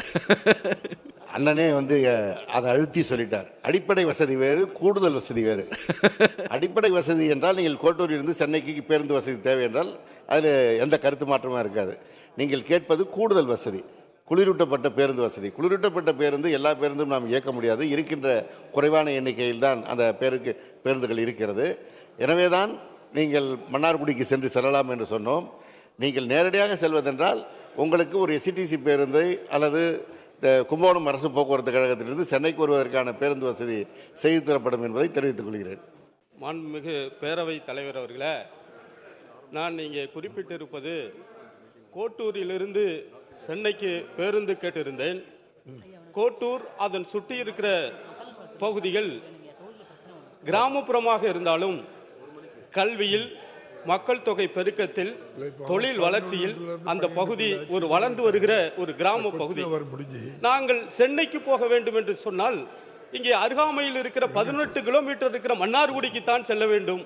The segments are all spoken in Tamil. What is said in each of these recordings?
அண்ணனே வந்து அதை அழுத்தி சொல்லிட்டார். அடிப்படை வசதி வேறு கூடுதல் வசதி வேறு. அடிப்படை வசதி என்றால் நீங்கள் கோட்டூரிலிருந்து சென்னைக்கு பேருந்து வசதி தேவை என்றால் அதில் எந்த கருத்து மாற்றமும் இருக்காது. நீங்கள் கேட்பது கூடுதல் வசதி. குளிரூட்டப்பட்ட பேருந்து வசதி. குளிரூட்டப்பட்ட பேருந்து எல்லா பேருந்தும் நாம் இயக்க முடியாது. இருக்கின்ற குறைவான எண்ணிக்கையில் தான் அந்த பேருக்கு பேருந்துகள் இருக்கிறது. எனவே தான் நீங்கள் மன்னார்குடிக்கு சென்று செல்லலாம் என்று சொன்னோம். நீங்கள் நேரடியாக செல்வதென்றால் உங்களுக்கு ஒரு எஸ்சிடிசி பேருந்தை அல்லது இந்த கும்பகோணம் அரசு போக்குவரத்து கழகத்திலிருந்து சென்னைக்கு வருவதற்கான பேருந்து வசதி செய்து தரப்படும் என்பதை தெரிவித்துக் கொள்கிறேன். மாண்புமிகு பேரவை தலைவர் அவர்களே நான் இங்கே குறிப்பிட்டிருப்பது கோட்டூரிலிருந்து சென்னைக்கு பேருந்து கேட்டிருந்தேன். கோட்டூர் அதன் சுற்றி இருக்கிற பகுதிகள் கிராமப்புறமாக இருந்தாலும் கல்வியில் மக்கள் தொகை பெருக்கத்தில் தொழில் வளர்ச்சியில் அந்த பகுதி ஒரு வளர்ந்து வருகிற ஒரு கிராம பகுதி. நாங்கள் சென்னைக்கு போக வேண்டும் என்று சொன்னால் இங்கே அருகாமையில் இருக்கிற பதினெட்டு கிலோமீட்டர் இருக்கிற மன்னார்குடிக்கு தான் செல்ல வேண்டும்.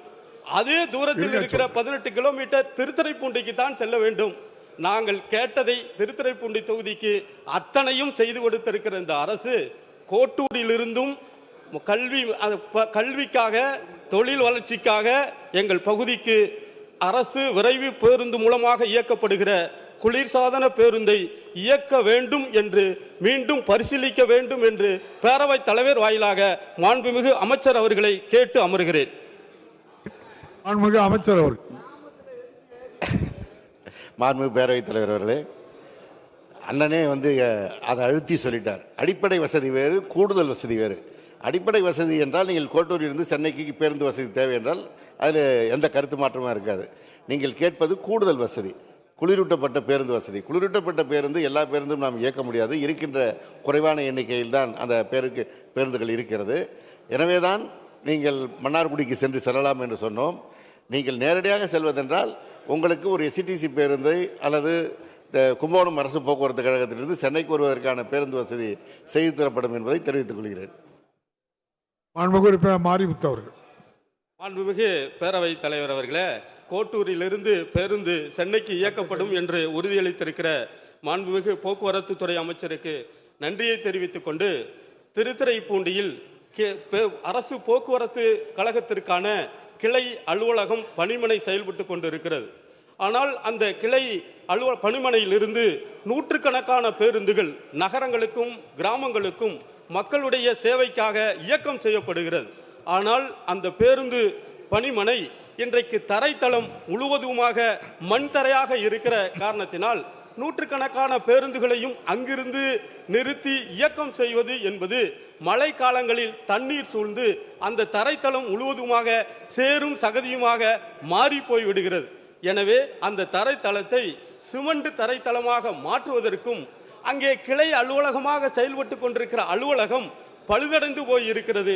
அதே தூரத்தில் இருக்கிற பதினெட்டு கிலோமீட்டர் திருத்துறைப்பூண்டிக்கு தான் செல்ல வேண்டும். நாங்கள் கேட்டதை திருத்துறைப்பூண்டி தொகுதிக்கு அத்தனையும் செய்து கொடுத்திருக்கிற இந்த அரசு கோட்டூரிலிருந்தும் கல்வி கல்விக்காக தொழில் வளர்ச்சிக்காக எங்கள் பகுதிக்கு அரசு விரைவு பேருந்து மூலமாக இயக்கப்படுகிற குளிர்சாதன பேருந்தை இயக்க வேண்டும் என்று மீண்டும் பரிசீலிக்க வேண்டும் என்று பேரவைத் தலைவர் வாயிலாக மாண்புமிகு அமைச்சர் அவர்களை கேட்டு அமர்கிறேன். மாண்புமிகு அமைச்சர் அவர் மாண்புமிகு பேரவைத் தலைவர் அவர்களே அண்ணனே வந்து அதை அழுத்தி சொல்லிட்டார். அடிப்படை வசதி வேறு கூடுதல் வசதி வேறு. அடிப்படை வசதி என்றால் நீங்கள் கோட்டூரிலிருந்து சென்னைக்கு பேருந்து வசதி தேவை என்றால் அதில் எந்த கருத்து மாற்றமும் இருக்காது. நீங்கள் கேட்பது கூடுதல் வசதி. குளிரூட்டப்பட்ட பேருந்து வசதி. குளிரூட்டப்பட்ட பேருந்து எல்லா பேருந்தும் நாம் இயக்க முடியாது. இருக்கின்ற குறைவான எண்ணிக்கையில் தான் அந்த பேருக்கு பேருந்துகள் இருக்கிறது. எனவே தான் நீங்கள் மன்னார்குடிக்கு சென்று செல்லலாம் என்று சொன்னோம். நீங்கள் நேரடியாக செல்வதென்றால் உங்களுக்கு ஒரு எஸ்சிடிசி பேருந்தை அல்லது இந்த கும்பகோணம் அரசு போக்குவரத்து கழகத்திலிருந்து சென்னைக்கு வருவதற்கான பேருந்து வசதி செய்து தரப்படும் என்பதை தெரிவித்துக் கொள்கிறேன். மாண்புமிகு உறுப்பினர் மாரிமுத்து அவர்கள். மாண்புமிகு பேரவைத் தலைவர் அவர்களே கோட்டூரிலிருந்து பேருந்து சென்னைக்கு இயக்கப்படும் என்று உறுதியளித்திருக்கிற மாண்புமிகு போக்குவரத்து துறை அமைச்சருக்கு நன்றியை தெரிவித்துக் கொண்டு திருத்துறைப்பூண்டியில் பே- அரசு போக்குவரத்து கழகத்திற்கான கிளை அலுவலகம் பணிமனை செயல்பட்டு கொண்டிருக்கிறது. ஆனால் அந்த கிளை அலுவல் பணிமனையிலிருந்து நூற்றுக்கணக்கான பேருந்துகள் நகரங்களுக்கும் கிராமங்களுக்கும் மக்களுடைய சேவைக்காக இயக்கம் செய்யப்படுகிறது. ஆனால் அந்த பேருந்து பணிமனை இன்றைக்கு தரைத்தளம் முழுவதுமாக மண் தரையாக இருக்கிற காரணத்தினால் நூற்றுக்கணக்கான பேருந்துகளையும் அங்கிருந்து நிறுத்தி இயக்கம் செய்வது என்பது மழை காலங்களில் தண்ணீர் சூழ்ந்து அந்த தரைத்தளம் முழுவதுமாக சேரும் சகதியுமாக மாறி போய்விடுகிறது. எனவே அந்த தரைத்தளத்தை சிமெண்ட் தரைத்தளமாக மாற்றுவதற்கும் அங்கே கிளை அலுவலகமாக செயல்பட்டு கொண்டிருக்கிற அலுவலகம் பழுதடைந்து போய் இருக்கிறது.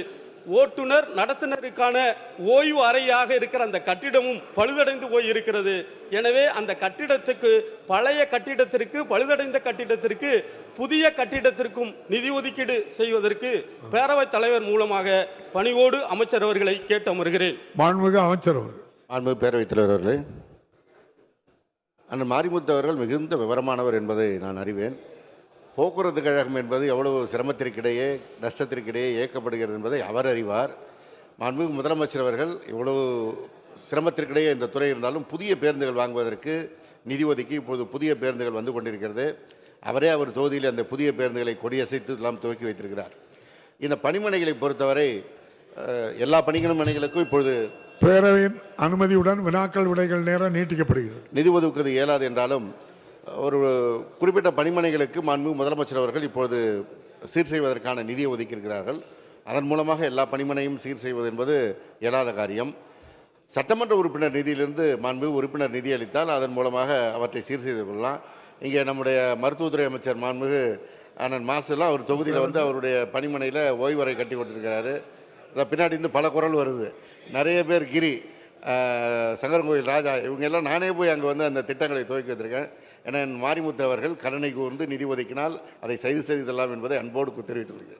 ஓட்டுநர் நடத்துனருக்கான ஓய்வு அறையாக இருக்கிற அந்த கட்டிடமும் பழுதடைந்து போய் இருக்கிறது. எனவே அந்த கட்டிடத்துக்கு பழைய கட்டிடத்திற்கு பழுதடைந்த கட்டிடத்திற்கு புதிய கட்டிடத்திற்கும் நிதி ஒதுக்கீடு செய்வதற்கு பேரவைத் தலைவர் மூலமாக பணிவோடு அமைச்சர் அவர்களை கேட்டு அமர்கிறேன் மாண்புமிகு அமைச்சர் மாண்புமிகு பேரவைத் தலைவர் அவர்களே அண்ணன் மாரிமுத்து அவர்கள் மிகுந்த விவரமானவர் என்பதை நான் அறிவேன். போக்குவரத்து கழகம் என்பது எவ்வளவு சிரமத்திற்கிடையே நஷ்டத்திற்கிடையே இயக்கப்படுகிறது என்பதை அவர் அறிவார். மாண்புமிகு முதலமைச்சர் அவர்கள் இவ்வளவு சிரமத்திற்கிடையே இந்த துறை இருந்தாலும் புதிய பேருந்துகள் வாங்குவதற்கு நிதி ஒதுக்கி இப்பொழுது புதிய பேருந்துகள் வந்து கொண்டிருக்கிறது. அவரே அவர் தொகுதியில் அந்த புதிய பேருந்துகளை கொடியசைத்து எல்லாம் துவக்கி வைத்திருக்கிறார். இந்த பணிமனைகளை பொறுத்தவரை எல்லா பணிகளும் மனைகளுக்கும் இப்பொழுது பேரவையின் அனுமதியுடன் வினாக்கள் விடைகள் நேரம் நீட்டிக்கப்படுகிறது. நிதி ஒதுக்குவது இயலாது என்றாலும் ஒரு குறிப்பிட்ட பணிமனைகளுக்கு மாண்பு முதலமைச்சர் அவர்கள் இப்பொழுது சீர் செய்வதற்கான நிதியை ஒதுக்கியிருக்கிறார்கள். அதன் மூலமாக எல்லா பணிமனையும் சீர் செய்வது என்பது இயலாத காரியம். சட்டமன்ற உறுப்பினர் நிதியிலிருந்து மாண்பு உறுப்பினர் நிதி அளித்தால் அதன் மூலமாக அவற்றை சீர் செய்து கொள்ளலாம். இங்கே நம்முடைய மருத்துவத்துறை அமைச்சர் மாண்புமிகு அண்ணன் மாசுலாம் அவர் தொகுதியில் வந்து அவருடைய பணிமனையில் ஓய்வறை கட்டி கொண்டிருக்கிறாரு பின்னாடி இருந்து பல குரல் வருது. நிறைய பேர் கிரி. சங்கரங்கோயில் ராஜா இவங்க எல்லாம் நானே போய் அங்கே வந்து அந்த திட்டங்களை துவக்கி வச்சுருக்கேன். என என் மாரிமுத்து அவர்கள் கருணை கூர்ந்து நிதி ஒதுக்கினால் அதை செய்து செய்தெல்லாம் என்பதை அன்போடு தெரிவித்துக் கொள்கிறேன்.